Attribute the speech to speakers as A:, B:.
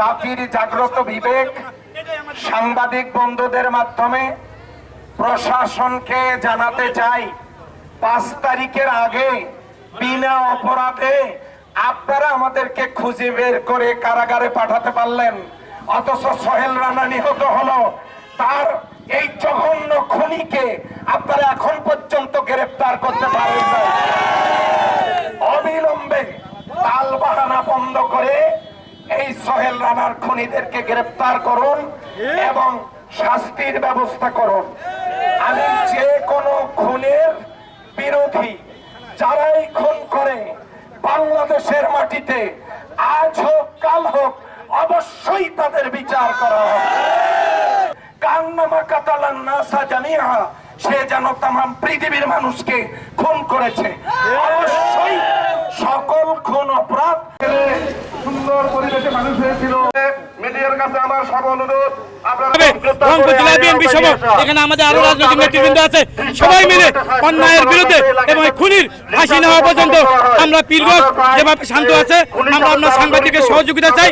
A: জাতির জাগ্রত বিবেক সাংবাদিক বন্ধুদের মাধ্যমে প্রশাসনকে জানাতে চাই। পাঁচ তারিখের আগে বিনা অপরাধে আপনারা আমাদেরকে খুঁজে বের করে কারাগারে পাঠাতে পারলেন। অথচ সোহেল রানা নিহত হলো। তার এই জঘন্য খুনিকে আপনারা এখন পর্যন্ত গ্রেফতার করতে পারেন অবিলম্বে তাল বাহানা বন্ধ করে এই সোহেল রানার খুনিদেরকে গ্রেফতার করুন এবং শাস্তির ব্যবস্থা করুন। আমি যে কোনো খুনের বিরোধী যারাই খুন করে বাংলাদেশের মাটিতে, আজ হোক, কাল হোক, অবশ্যই তাদের বিচার করা হবে। কান্নামা কাতালান নাসা জানিয়া সে যেন তাম পৃথিবীর মানুষকে খুন করেছে। অবশ্যই সকল খুন অপরাধ
B: এখানে আমাদের আরও রাজনৈতিক নেতৃবৃন্দ আছে। সবাই মিলে অন্যায়ের বিরুদ্ধে এবং খুনির ফাঁসি নেওয়া পর্যন্ত আমরা পীরগঞ্জ যেভাবে শান্ত আছে আমরা আপনার সাংবাদিকের সহযোগিতা চাই।